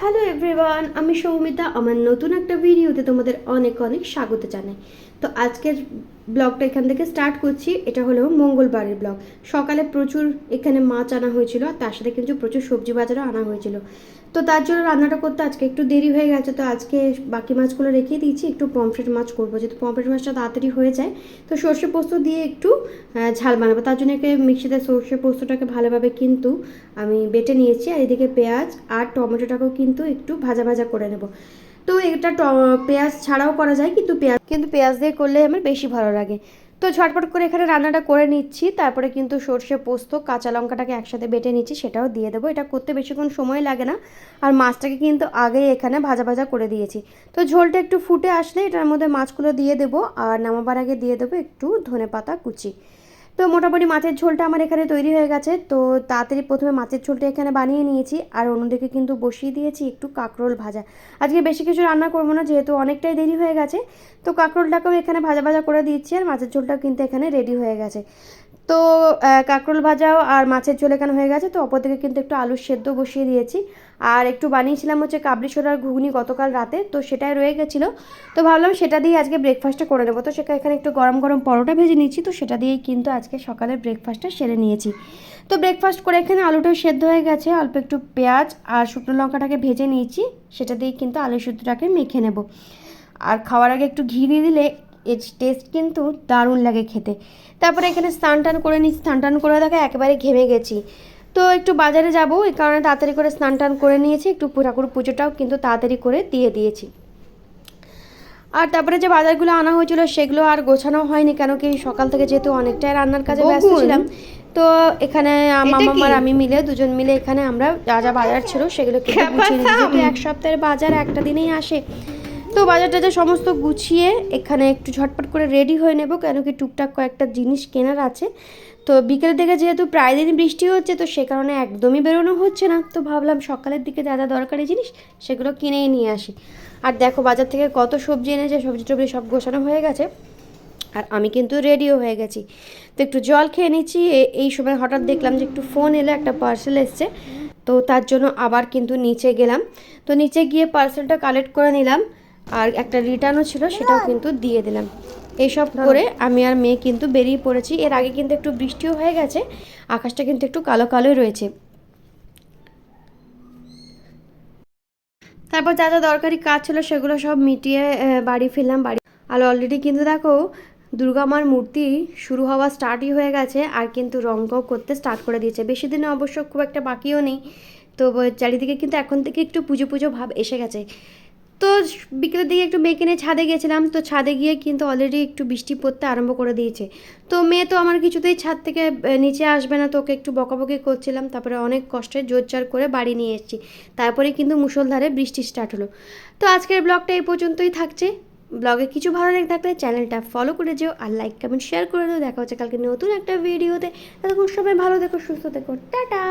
Hello everyone আমি সৌমিতা। আমার নতুন একটা ভিডিওতে তোমাদের অনেক অনেক স্বাগত জানাই। তো আজকের ব্লগটা এখান থেকে স্টার্ট করছি। এটা হলো মঙ্গলবারের ব্লগ। সকালে প্রচুর এখানে মাছ আনা হয়েছিল, আর তার সাথে কিন্তু প্রচুর সবজি বাজারও আনা হয়েছিল। তো তার জন্য রান্নাটা করতে আজকে একটু দেরি হয়ে গেছে, তো আজকে বাকি মাছগুলো রেখে দিয়েছি, একটু পমফ্রেট মাছ করব। যেহেতু পমফ্রেট মাছটা তাড়াতাড়ি হয়ে যায়, তো সর্ষে পোস্ত দিয়ে একটু ঝাল বানাবো। তার জন্য একে মিক্সিতে সর্ষে পোস্তটাকে ভালোভাবে কিন্তু আমি বেটে নিয়েছি, আর এদিকে পেঁয়াজ আর টমেটোটাকেও কিন্তু একটু ভাজা ভাজা করে নেব। তো এটা পেঁয়াজ ছাড়াও করা যায়, কিন্তু পেঁয়াজ কিন্তু পেঁয়াজ দিয়ে করলে আমার বেশি ভালো লাগে। তো ঝটপট করে এখানে রান্নাটা করে নিচ্ছি, তারপরে কিন্তু সর্ষে পোস্ত, কাঁচা লঙ্কাটাকে একসাথে বেটে নিচ্ছি, সেটাও দিয়ে দেবো। এটা করতে বেশিক্ষণ সময় লাগে না, আর মাছটাকে কিন্তু আগেই এখানে ভাজা ভাজা করে দিয়েছি। তো ঝোলটা একটু ফুটে আসলে এটার মধ্যে মাছগুলো দিয়ে দেবো, আর নামাবার আগে দিয়ে দেবো একটু ধনে পাতা কুচি। তো মোটামুটি মাছের ঝোলটা আমার এখানে তৈরি হয়ে গেছে। তো তাড়াতাড়ি প্রথমে মাছের ঝোলটা এখানে বানিয়ে নিয়েছি। আর অন্যদিকে কিন্তু বসিয়ে দিয়েছি একটু কাঁকরোল ভাজা। আজকে বেশি কিছু রান্না করব না, যেহেতু অনেকটাই দেরি হয়ে গেছে। তো কাঁকরোলটাকেও এখানে ভাজা ভাজা করে দিচ্ছি আর মাছের ঝোলটাও কিন্তু এখানে রেডি হয়ে গেছে। তো কাঁকরোল ভাজাও আর মাছের ঝোল এখানে হয়ে গেছে? তো অপর অপরদিকে কিন্তু একটু আলুর সেদ্ধ বসিয়ে দিয়েছি। আর একটু বানিয়েছিলাম হচ্ছে কাবলি ছোলার ঘুগনি গতকাল রাতে, তো সেটাই রয়ে গেছিল। তো ভাবলাম সেটা দিয়ে আজকে ব্রেকফাস্টটা করে নেব। তো সেটা এখানে একটু গরম গরম পরোটা ভেজে নিয়েছি, তো সেটা দিয়েই কিন্তু আজকে সকালের ব্রেকফাস্টটা সেরে নিয়েছি। তো ব্রেকফাস্ট করে এখানে আলুটাও সেদ্ধ হয়ে গেছে, অল্প একটু পেঁয়াজ আর শুকনো লঙ্কাটাকে ভেজে নিয়েছি। সেটা দিয়েই কিন্তু আলু সুদ্ধটাকে মেখে নেব। আর খাওয়ার আগে একটু ঘি দিয়ে দিলে এর টেস্ট কিন্তু দারুণ লাগে খেতে। তারপরে এখানে স্নান টান করে নিচ্ছি স্নান টান করে দেখে একেবারে ঘেমে গেছি। তো একটু বাজারে যাব এই কারণে তাড়াতাড়ি করে স্নান টান করে নিয়েছি একটু ঠাকুর পুজোটাও কিন্তু তাড়াতাড়ি করে দিয়ে দিয়েছি। আর তারপরে যে বাজারগুলো আনা হয়েছিল সেগুলো আর গোছানো হয়নি কেন কি সকাল থেকে যেহেতু অনেকটাই রান্নার কাজে ব্যস্ত ছিলাম। তো এখানে এটা মামা কি? আর আমি মিলে দুজন মিলে এখানে আমরা যা যা বাজার ছিল সেগুলো কিন্তু গুছিয়ে নিয়েছি এক সপ্তাহের বাজার একটা দিনেই আসে তো বাজার টাজার সমস্ত গুছিয়ে এখানে একটু ঝটপট করে রেডি হয়ে নেব, কেন কি টুকটাক কয়েকটা জিনিস কেনার আছে। তো বিকেলের দিকে যেহেতু প্রায় দিন বৃষ্টি হচ্ছে, তো সে কারণে একদমই বেরোনো হচ্ছে না। তো ভাবলাম সকালের দিকে যা যা দরকারি জিনিস সেগুলো কিনেই নিয়ে আসি। আর দেখো বাজার থেকে কত সবজি এনেছে, সবজি টবজি সব গোছানো হয়ে গেছে। আর আমি কিন্তু রেডিও হয়ে গেছি। তো একটু জল খেয়ে নিচ্ছি এই সময় হঠাৎ দেখলাম যে একটু ফোন এলে, একটা পার্সেল এসছে। তো তার জন্য আবার কিন্তু নিচে গেলাম। তো নিচে গিয়ে পার্সেলটা কালেক্ট করে নিলাম। আর একটা রিটার্নও ছিল সেটাও কিন্তু দিয়ে দিলাম। এইসব করে আমি আর মেয়ে কিন্তু বেরিয়ে পড়েছি। এর আগে কিন্তু একটু বৃষ্টিও হয়ে গেছে আকাশটা কিন্তু একটু কালো কালোই রয়েছে। তারপর যা যা দরকারি কাজ ছিল সেগুলো সব মিটিয়ে বাড়ি ফিরলাম বাড়ি আর অলরেডি কিন্তু দেখো দুর্গা মার মূর্তি শুরু হওয়া স্টার্টই হয়ে গেছে আর কিন্তু রঙও করতে স্টার্ট করে দিয়েছে। বেশি দিনে অবশ্য খুব একটা বাকিও নেই তো চারিদিকে কিন্তু এখন থেকে একটু পুজো পুজো ভাব এসে গেছে। তো বিকেলের দিকে একটু মেয়েকে নিয়ে ছাদে গেছিলাম তো ছাদে গিয়ে কিন্তু অলরেডি একটু বৃষ্টি পড়তে আরম্ভ করে দিয়েছে। তো মেয়ে তো আমার কিছুতেই ছাদ থেকে নিচে আসবে না, তো ওকে একটু বকাবকি করছিলাম, তারপরে অনেক কষ্টে জোরজার করে বাড়ি নিয়ে এসেছি। তারপরে কিন্তু মুষলধারে বৃষ্টি স্টার্ট হলো। তো আজকের ব্লগটা এই পর্যন্তই থাকছে। ব্লগে কিছু ভালো লেগে থাকলে চ্যানেলটা ফলো করে যেও আর লাইক কমেন্ট শেয়ার করে দেও। দেখা হচ্ছে কালকে নতুন একটা ভিডিওতে ততক্ষণ সবাই ভালো দেখো সুস্থ দেখো টাটা!